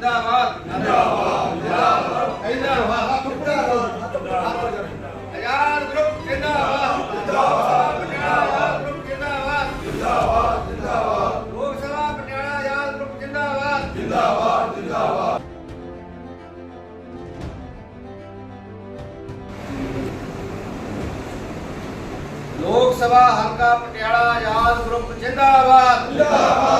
ਜਿੰਦਾਬਾਦ। ਜਿੰਦਾਬਾਦ। ਜਿੰਦਾਬਾਦ ਆਜ਼ਾਦ ਗਰੁੱਪ ਜਿੰਦਾਬਾਦ। ਜਿੰਦਾਬਾਦ ਆਜ਼ਾਦ ਗਰੁੱਪ ਜਿੰਦਾਬਾਦ। ਜਿੰਦਾਬਾਦ ਜਿੰਦਾਬਾਦ ਲੋਕ ਸਭਾ ਪਟਿਆਲਾ ਆਜ਼ਾਦ ਗਰੁੱਪ ਜਿੰਦਾਬਾਦ। ਲੋਕ ਸਭਾ ਹਲਕਾ ਪਟਿਆਲਾ ਆਜ਼ਾਦ ਗਰੁੱਪ ਜਿੰਦਾਬਾਦ ਜਿੰਦਾਬਾਦ।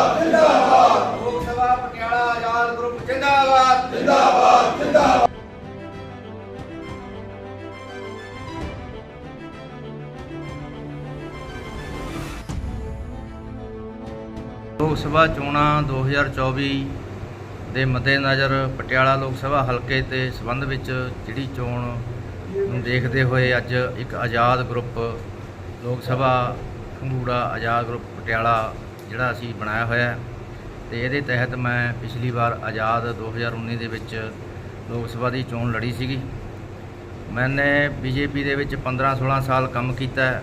ਲੋਕ ਸਭਾ ਚੋਣਾਂ 2024 ਦੇ ਮੱਦੇਨਜ਼ਰ ਪਟਿਆਲਾ ਲੋਕ ਸਭਾ ਹਲਕੇ 'ਤੇ ਸੰਬੰਧ ਵਿੱਚ ਜਿਹੜੀ ਚੋਣ ਨੂੰ ਦੇਖਦੇ ਹੋਏ ਅੱਜ ਇੱਕ ਆਜ਼ਾਦ ਗਰੁੱਪ, ਲੋਕ ਸਭਾ ਖੰਗੂੜਾ ਆਜ਼ਾਦ ਗਰੁੱਪ ਪਟਿਆਲਾ ਜਿਹੜਾ ਅਸੀਂ ਬਣਾਇਆ ਹੋਇਆ ਹੈ ਤੇ ਇਹਦੇ ਤਹਿਤ ਮੈਂ ਪਿਛਲੀ ਵਾਰ ਆਜ਼ਾਦ 2019 ਦੇ ਵਿੱਚ ਲੋਕ ਸਭਾ ਦੀ ਚੋਣ ਲੜੀ ਸੀਗੀ। ਮੈਨੇ ਬੀਜੇਪੀ ਦੇ ਵਿੱਚ 15-16 ਸਾਲ ਕੰਮ ਕੀਤਾ ਹੈ।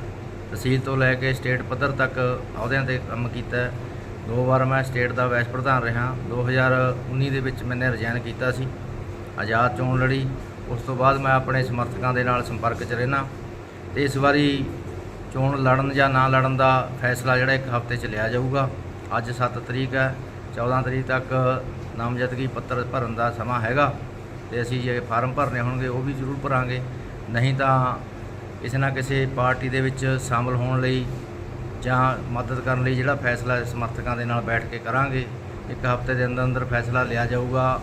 ਤਹਿਸੀਲ ਤੋਂ ਲੈ ਕੇ ਸਟੇਟ ਪੱਧਰ ਤੱਕ ਅਹੁਦਿਆਂ ਤੇ ਕੰਮ ਕੀਤਾ ਦੋ ਵਾਰ ਮੈਂ ਸਟੇਟ ਦਾ ਵਾਈਸ ਪ੍ਰਧਾਨ ਰਿਹਾ। 2019 ਦੇ ਵਿੱਚ ਮੈਨੇ ਰਿਜ਼ਾਈਨ ਕੀਤਾ ਸੀ। ਆਜ਼ਾਦ ਚੋਣ ਲੜੀ। ਉਸ ਤੋਂ ਬਾਅਦ ਮੈਂ ਆਪਣੇ ਸਮਰਥਕਾਂ ਦੇ ਨਾਲ ਸੰਪਰਕ 'ਚ ਰਹਿਣਾ ਤੇ ਇਸ ਵਾਰੀ ਚੋਣ ਲੜਨ ਜਾਂ ਨਾ ਲੜਨ ਦਾ ਫੈਸਲਾ ਜਿਹੜਾ ਇੱਕ ਹਫ਼ਤੇ 'ਚ ਲਿਆ ਜਾਊਗਾ। ਅੱਜ 7 ਤਰੀਕ ਹੈ। 14 ਤਰੀਕ ਤੱਕ ਨਾਮਜ਼ਦਗੀ ਪੱਤਰ ਭਰਨ ਦਾ ਸਮਾਂ ਹੈਗਾ। ਤੇ ਅਸੀਂ ਜੇ ਫਾਰਮ ਭਰਨੇ ਹੋਣਗੇ, ਉਹ ਵੀ ਜ਼ਰੂਰ ਭਰਾਂਗੇ। ਨਹੀਂ ਤਾਂ ਕਿਸੇ ਨਾ ਕਿਸੇ ਪਾਰਟੀ ਦੇ ਵਿੱਚ ਸ਼ਾਮਲ ਹੋਣ ਲਈ ਜਾਂ ਮਦਦ ਕਰਨ ਲਈ ਜਿਹੜਾ ਫੈਸਲਾ ਸਮਰਥਕਾਂ ਦੇ ਨਾਲ ਬੈਠ ਕੇ ਕਰਾਂਗੇ ਇੱਕ ਹਫ਼ਤੇ ਦੇ ਅੰਦਰ ਅੰਦਰ ਫੈਸਲਾ ਲਿਆ ਜਾਊਗਾ।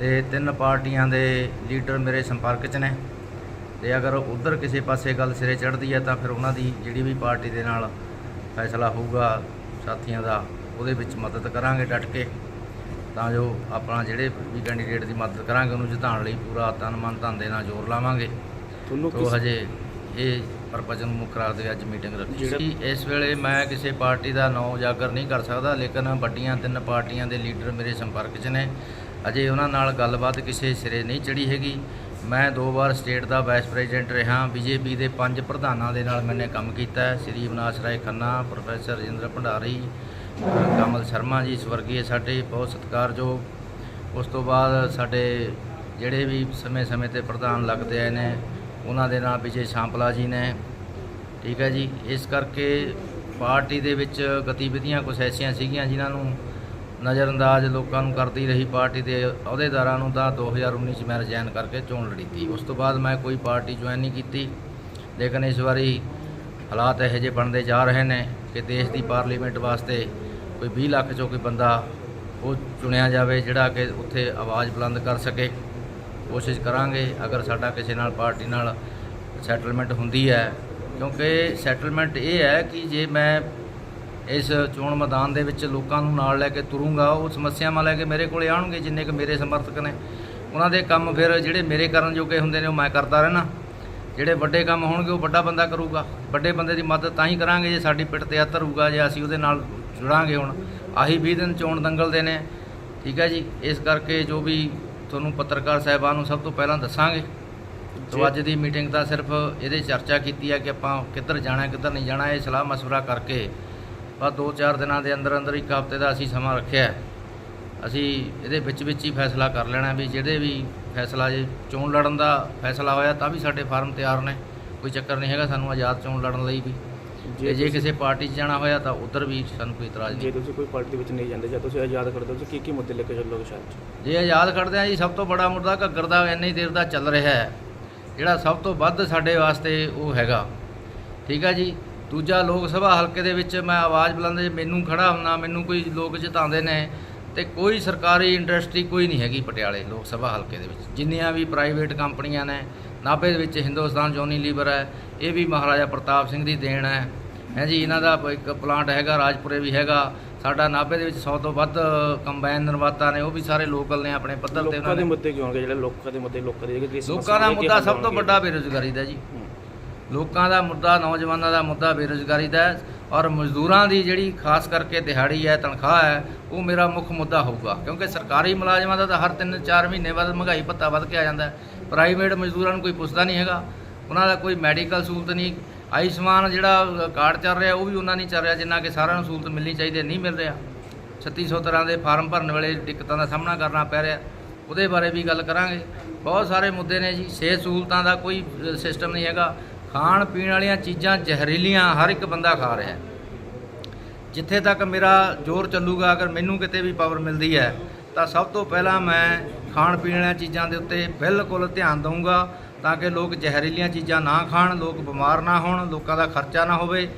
ਤੇ ਤਿੰਨ ਪਾਰਟੀਆਂ ਦੇ ਲੀਡਰ ਮੇਰੇ ਸੰਪਰਕ 'ਚ ਨੇ। ਤੇ ਅਗਰ ਉਧਰ ਕਿਸੇ ਪਾਸੇ ਗੱਲ ਸਿਰੇ ਚੜ੍ਹਦੀ ਹੈ ਤਾਂ ਫਿਰ ਉਹਨਾਂ ਦੀ ਜਿਹੜੀ ਵੀ ਪਾਰਟੀ ਦੇ ਨਾਲ ਫੈਸਲਾ ਹੋਊਗਾ ਸਾਥੀਆਂ ਦਾ ਉਹਦੇ ਵਿੱਚ ਮਦਦ ਕਰਾਂਗੇ ਡਟ ਕੇ। ਤਾਂ ਜੋ ਆਪਣਾ ਜਿਹੜੇ ਵੀ ਕੈਂਡੀਡੇਟ ਦੀ ਮਦਦ ਕਰਾਂਗੇ ਉਹਨੂੰ ਜਿਤਾਉਣ ਲਈ ਪੂਰਾ ਤਨ ਮਨ ਧਨ ਦੇ ਨਾਲ ਜ਼ੋਰ ਲਾਵਾਂਗੇ। ਤੁਹਾਨੂੰ ਹਜੇ ਇਹ ਪਰਪਸ ਨੂੰ ਮੁੱਖ ਰੱਖਦੇ ਅੱਜ ਮੀਟਿੰਗ ਰੱਖੀ ਸੀ। ਇਸ ਵੇਲੇ ਮੈਂ ਕਿਸੇ ਪਾਰਟੀ ਦਾ ਨਾਂ ਉਜਾਗਰ ਨਹੀਂ ਕਰ ਸਕਦਾ ਲੇਕਿਨ ਵੱਡੀਆਂ ਤਿੰਨ ਪਾਰਟੀਆਂ ਦੇ ਲੀਡਰ ਮੇਰੇ ਸੰਪਰਕ 'ਚ ਨੇ। ਅਜੇ ਉਹਨਾਂ ਨਾਲ ਗੱਲਬਾਤ ਕਿਸੇ ਸਿਰੇ ਨਹੀਂ ਚੜੀ ਹੈਗੀ। ਮੈਂ ਦੋ ਵਾਰ ਸਟੇਟ ਦਾ ਵਾਈਸ ਪ੍ਰੈਜ਼ੀਡੈਂਟ ਰਿਹਾ। ਬੀਜੇਪੀ ਦੇ ਪੰਜ ਪ੍ਰਧਾਨਾਂ ਦੇ ਨਾਲ ਮੈਨੇ ਕੰਮ ਕੀਤਾ। ਹੈ ਸ੍ਰੀ ਅਵਿਨਾਸ਼ ਰਾਏ ਖੰਨਾ ਪ੍ਰੋਫੈਸਰ ਰਜਿੰਦਰ ਭੰਡਾਰੀ ਕਮਲ ਸ਼ਰਮਾ ਜੀ ਸਵਰਗੀ ਸਾਡੇ ਬਹੁਤ ਸਤਿਕਾਰਯੋਗ। ਉਸ ਤੋਂ ਬਾਅਦ ਸਾਡੇ ਜਿਹੜੇ ਵੀ ਸਮੇਂ-ਸਮੇਂ ਤੇ ਪ੍ਰਧਾਨ ਲੱਗਦੇ ਆਏ ਨੇ ਉਹਨਾਂ ਦੇ ਨਾਲ ਵਿਜੇ ਸ਼ਾਂਪਲਾ ਜੀ ਨੇ। ਠੀਕ ਹੈ ਜੀ, ਇਸ ਕਰਕੇ ਪਾਰਟੀ ਦੇ ਵਿੱਚ ਗਤੀਵਿਧੀਆਂ ਕੁਝ ਐਸੀਆਂ ਸੀਗੀਆਂ ਜਿਨ੍ਹਾਂ ਨੂੰ ਨਜ਼ਰਅੰਦਾਜ਼ ਲੋਕਾਂ ਨੂੰ ਕਰਦੀ ਰਹੀ ਪਾਰਟੀ ਦੇ ਅਹੁਦੇਦਾਰਾਂ ਨੂੰ ਤਾਂ 2019 ਚ ਮੈਂ ਰਿਜ਼ਾਈਨ ਕਰਕੇ ਚੋਣ ਲੜੀ ਤੀ। ਉਸ ਤੋਂ ਬਾਅਦ ਮੈਂ ਕੋਈ ਪਾਰਟੀ ਜੁਆਇਨ ਨਹੀਂ ਕੀਤੀ। ਲੇਕਿਨ ਇਸ ਵਾਰੀ ਹਾਲਾਤ ਇਹੋ ਜਿਹੇ ਬਣਦੇ ਜਾ ਰਹੇ ਨੇ ਕਿ ਦੇਸ਼ ਦੀ ਪਾਰਲੀਮੈਂਟ ਵਾਸਤੇ ਕੋਈ 20 ਲੱਖ ਚੋਂ ਕੋਈ ਬੰਦਾ ਉਹ ਚੁਣਿਆ ਜਾਵੇ ਜਿਹੜਾ ਕਿ ਉੱਥੇ ਆਵਾਜ਼ ਬੁਲੰਦ ਕਰ ਸਕੇ। ਕੋਸ਼ਿਸ਼ ਕਰਾਂਗੇ, ਅਗਰ ਸਾਡਾ ਕਿਸੇ ਨਾਲ ਪਾਰਟੀ ਨਾਲ ਸੈਟਲਮੈਂਟ ਹੁੰਦੀ ਹੈ। ਕਿਉਂਕਿ ਸੈਟਲਮੈਂਟ ਇਹ ਹੈ ਕਿ ਜੇ ਮੈਂ ਇਸ ਚੋਣ ਮੈਦਾਨ ਦੇ ਵਿੱਚ ਲੋਕਾਂ ਨੂੰ ਨਾਲ ਲੈ ਕੇ ਤੁਰੂੰਗਾ, ਉਹ ਸਮੱਸਿਆਵਾਂ ਲੈ ਕੇ ਮੇਰੇ ਕੋਲੇ ਆਉਣਗੇ, ਜਿੰਨੇ ਕਿ ਮੇਰੇ ਸਮਰਥਕ ਨੇ। ਉਹਨਾਂ ਦੇ ਕੰਮ ਫਿਰ ਜਿਹੜੇ ਮੇਰੇ ਕਰਨ ਜੋਗੇ ਹੁੰਦੇ ਨੇ, ਉਹ ਮੈਂ ਕਰਦਾ ਰਹਿਣਾ ਜਿਹੜੇ ਵੱਡੇ ਕੰਮ ਹੋਣਗੇ, ਉਹ ਵੱਡਾ ਬੰਦਾ ਕਰੂਗਾ। ਵੱਡੇ ਬੰਦੇ ਦੀ ਮਦਦ ਤਾਂ ਹੀ ਕਰਾਂਗੇ ਜੇ ਸਾਡੀ ਪਿੱਠ ਤੇ ਹੱਥ ਰਹੂਗਾ, ਜੇ ਅਸੀਂ ਉਹਦੇ ਨਾਲ ਜੁੜਾਂਗੇ ਹੁਣ। ਆਹੀ 20 ਦਿਨ ਚੋਣ ਦੰਗਲ ਦੇ ਨੇ। ਠੀਕ ਹੈ ਜੀ, ਇਸ ਕਰਕੇ ਜੋ ਵੀ ਤੁਹਾਨੂੰ ਪੱਤਰਕਾਰ ਸਾਹਿਬਾਨ ਨੂੰ ਸਭ ਤੋਂ ਪਹਿਲਾਂ ਦੱਸਾਂਗੇ। ਸੋ ਅੱਜ ਦੀ ਮੀਟਿੰਗ ਤਾਂ ਸਿਰਫ ਇਹਦੇ ਚਰਚਾ ਕੀਤੀ ਆ ਕਿ ਆਪਾਂ ਕਿੱਧਰ ਜਾਣਾ ਕਿੱਧਰ ਨਹੀਂ ਜਾਣਾ ਇਹ ਸਲਾਹ ਮਸ਼ਵਰਾ ਕਰਕੇ ਬਸ ਦੋ ਚਾਰ ਦਿਨਾਂ ਦੇ ਅੰਦਰ ਅੰਦਰ ਇੱਕ ਹਫ਼ਤੇ ਦਾ ਅਸੀਂ ਸਮਾਂ ਰੱਖਿਆ ਅਸੀਂ ਇਹਦੇ ਵਿੱਚ ਵਿੱਚ ਹੀ ਫੈਸਲਾ ਕਰ ਲੈਣਾ ਵੀ ਜਿਹੜੇ ਵੀ ਫੈਸਲਾ ਜੇ ਚੋਣ ਲੜਨ ਦਾ ਫੈਸਲਾ ਹੋਇਆ ਤਾਂ ਵੀ ਸਾਡੇ ਫਾਰਮ ਤਿਆਰ ਨੇ। ਕੋਈ ਚੱਕਰ ਨਹੀਂ ਹੈਗਾ ਸਾਨੂੰ ਆਜ਼ਾਦ ਚੋਣ ਲੜਨ ਲਈ ਵੀ। ਤੇ ਜੇ ਕਿਸੇ ਪਾਰਟੀ 'ਚ ਜਾਣਾ ਹੋਇਆ ਤਾਂ ਉਧਰ ਵੀ ਸਾਨੂੰ ਕੋਈ ਇਤਰਾਜ਼ ਜੇ ਨਹੀਂ। ਤੁਸੀਂ ਕੋਈ ਪਾਰਟੀ ਵਿੱਚ ਨਹੀਂ ਜਾਂਦੇ ਜਾਂ ਤੁਸੀਂ ਆਜ਼ਾਦ ਕਰਦੇ ਹੋ ਤੁਸੀਂ ਕੀ ਕੀ ਮੁੱਦੇ ਲੈ ਕੇ ਚੱਲੋਗੇ ਸ਼ਹਿਰ 'ਚ ਜੇ ਆਜ਼ਾਦ ਖੜਦੇ ਆ ਜੀ ਸਭ ਤੋਂ ਬੜਾ ਮੁੱਦਾ ਘੱਗਰ ਦਾ ਇੰਨੀ ਦੇਰ ਦਾ ਚੱਲ ਰਿਹਾ ਹੈ। ਜਿਹੜਾ ਸਭ ਤੋਂ ਵੱਧ ਸਾਡੇ ਵਾਸਤੇ ਉਹ ਹੈਗਾ। ਠੀਕ ਆ ਜੀ? ਦੂਜਾ ਲੋਕ ਸਭਾ ਹਲਕੇ ਦੇ ਵਿੱਚ ਮੈਂ ਆਵਾਜ਼ ਬੁਲੰਦ ਜੇ ਮੈਨੂੰ ਖੜਾ ਹੁੰਨਾ ਮੈਨੂੰ ਕੋਈ ਲੋਕ ਜਿਤਾਉਂਦੇ ਨੇ ਤੇ ਕੋਈ ਸਰਕਾਰੀ ਇੰਡਸਟਰੀ ਕੋਈ ਨਹੀਂ ਹੈਗੀ ਪਟਿਆਲੇ ਲੋਕ ਸਭਾ ਹਲਕੇ ਦੇ ਵਿੱਚ। ਜਿੰਨੀਆਂ ਵੀ ਪ੍ਰਾਈਵੇਟ ਕੰਪਨੀਆਂ ਨੇ ਨਾਭੇ ਦੇ ਵਿੱਚ ਹਿੰਦੁਸਤਾਨ ਜੋਨੀ ਲੀਵਰ ਹੈ ਇਹ ਵੀ ਮਹਾਰਾਜਾ ਪ੍ਰਤਾਪ ਸਿੰਘ ਦੀ ਦੇਣ ਹੈ। ਹੈ ਜੀ ਇਹਨਾਂ ਦਾ ਇੱਕ ਪਲਾਂਟ ਹੈਗਾ ਰਾਜਪੁਰੇ ਵੀ ਹੈਗਾ। ਸਾਡਾ ਨਾਭੇ ਦੇ ਵਿੱਚ 100 ਤੋਂ ਵੱਧ ਕੰਬਾਈਨ ਨਿਰਮਾਤਾ ਨੇ ਉਹ ਵੀ ਸਾਰੇ ਲੋਕਲ ਨੇ ਆਪਣੇ ਪੱਧਰ ਤੇ ਲੋਕਾਂ ਉਹਨਾਂ ਦੇ ਨੇ। ਮੁੱਦੇ ਕਿਉਂ ਹੋਣਗੇ ਜਿਹੜੇ ਲੋਕਾਂ ਦੇ ਮੁੱਦੇ ਲੋਕਾਂ ਦੇ ਜਿਹੜੇ ਲੋਕਾਂ ਦਾ ਮੁੱਦਾ ਸਭ ਤੋਂ ਵੱਡਾ ਬੇਰੁਜ਼ਗਾਰੀ ਦਾ ਜੀ। ਲੋਕਾਂ ਦਾ ਮੁੱਦਾ ਨੌਜਵਾਨਾਂ ਦਾ ਮੁੱਦਾ ਬੇਰੁਜ਼ਗਾਰੀ ਦਾ ਹੈ ਔਰ ਮਜ਼ਦੂਰਾਂ ਦੀ ਜਿਹੜੀ ਖਾਸ ਕਰਕੇ ਦਿਹਾੜੀ ਹੈ ਤਨਖਾਹ ਹੈ ਉਹ ਮੇਰਾ ਮੁੱਖ ਮੁੱਦਾ ਹੋਊਗਾ। ਕਿਉਂਕਿ ਸਰਕਾਰੀ ਮੁਲਾਜ਼ਮਾਂ ਦਾ ਤਾਂ ਹਰ 3-4 ਮਹੀਨੇ ਬਾਅਦ ਮਹਿੰਗਾਈ ਭੱਤਾ ਵੱਧ ਕੇ ਆ ਜਾਂਦਾ ਹੈ। ਪ੍ਰਾਈਵੇਟ ਮਜ਼ਦੂਰਾਂ ਨੂੰ ਕੋਈ ਪੁੱਛਦਾ ਨਹੀਂ ਹੈਗਾ। ਉਹਨਾਂ ਦਾ ਕੋਈ ਮੈਡੀਕਲ ਸਹੂਲਤ ਨਹੀਂ ਆਯੁਸ਼ਮਾਨ ਜਿਹੜਾ ਕਾਰਡ ਚੱਲ ਰਿਹਾ, ਉਹ ਵੀ ਉਹਨਾਂ ਨਹੀਂ ਚੱਲ ਰਿਹਾ, ਜਿੰਨਾ ਕਿ ਸਾਰਿਆਂ ਨੂੰ ਸਹੂਲਤ ਮਿਲਣੀ ਚਾਹੀਦੀ, ਨਹੀਂ ਮਿਲ ਰਿਹਾ। 3600 ਤਰ੍ਹਾਂ ਦੇ ਫਾਰਮ ਭਰਨ ਵੇਲੇ ਦਿੱਕਤਾਂ ਦਾ ਸਾਹਮਣਾ ਕਰਨਾ ਪੈ ਰਿਹਾ। ਉਹਦੇ ਬਾਰੇ ਵੀ ਗੱਲ ਕਰਾਂਗੇ। ਬਹੁਤ ਸਾਰੇ ਮੁੱਦੇ ਨੇ ਜੀ। ਸਿਹਤ ਸਹੂਲਤਾਂ ਦਾ ਕੋਈ ਸਿਸਟਮ ਨਹੀਂ ਹੈਗਾ। ਖਾਣ ਪੀਣ ਵਾਲੀਆਂ ਚੀਜ਼ਾਂ ਜ਼ਹਿਰੀਲੀਆਂ ਹਰ ਇੱਕ ਬੰਦਾ ਖਾ ਰਿਹਾ ਹੈ। ਜਿੱਥੇ ਤੱਕ ਮੇਰਾ ਜ਼ੋਰ ਚੱਲੂਗਾ, ਅਗਰ ਮੈਨੂੰ ਕਿਤੇ ਵੀ ਪਾਵਰ ਮਿਲਦੀ ਹੈ, ਤਾਂ ਸਭ ਤੋਂ ਪਹਿਲਾਂ ਮੈਂ ਖਾਣ ਪੀਣ ਵਾਲੀਆਂ ਚੀਜ਼ਾਂ ਦੇ ਉੱਤੇ ਬਿਲਕੁਲ ਧਿਆਨ ਦਊਂਗਾ। ਤਾਂ ਕਿ ਲੋਕ ਜ਼ਹਿਰੀਲੀਆਂ ਚੀਜ਼ਾਂ ਨਾ ਖਾਣ, ਲੋਕ ਬਿਮਾਰ ਨਾ ਹੋਣ, ਲੋਕਾਂ ਦਾ ਖਰਚਾ ਨਾ ਹੋਵੇ,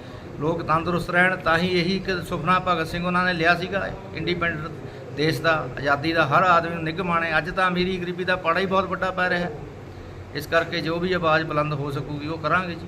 ਲੋਕ ਤੰਦਰੁਸਤ ਰਹਿਣ, ਤਾਂ ਹੀ ਇਹੀ ਇੱਕ ਸੁਪਨਾ ਭਗਤ ਸਿੰਘ ਉਹਨਾਂ ਨੇ ਲਿਆ ਸੀਗਾ। ਇੰਡੀਪੈਂਡੈਂਟ ਦੇਸ਼ ਦਾ, ਆਜ਼ਾਦੀ ਦਾ ਹਰ ਆਦਮੀ ਨੂੰ ਨਿੱਘ ਮਾਣੇ। ਅੱਜ ਤਾਂ ਅਮੀਰੀ ਗਰੀਬੀ ਦਾ ਪਾੜਾ ਹੀ ਬਹੁਤ ਵੱਡਾ ਪੈ ਰਿਹਾ ਹੈ। ਇਸ ਕਰਕੇ ਜੋ ਵੀ ਆਵਾਜ਼ ਬੁਲੰਦ ਹੋ ਸਕੂਗੀ, ਉਹ ਕਰਾਂਗੇ ਜੀ।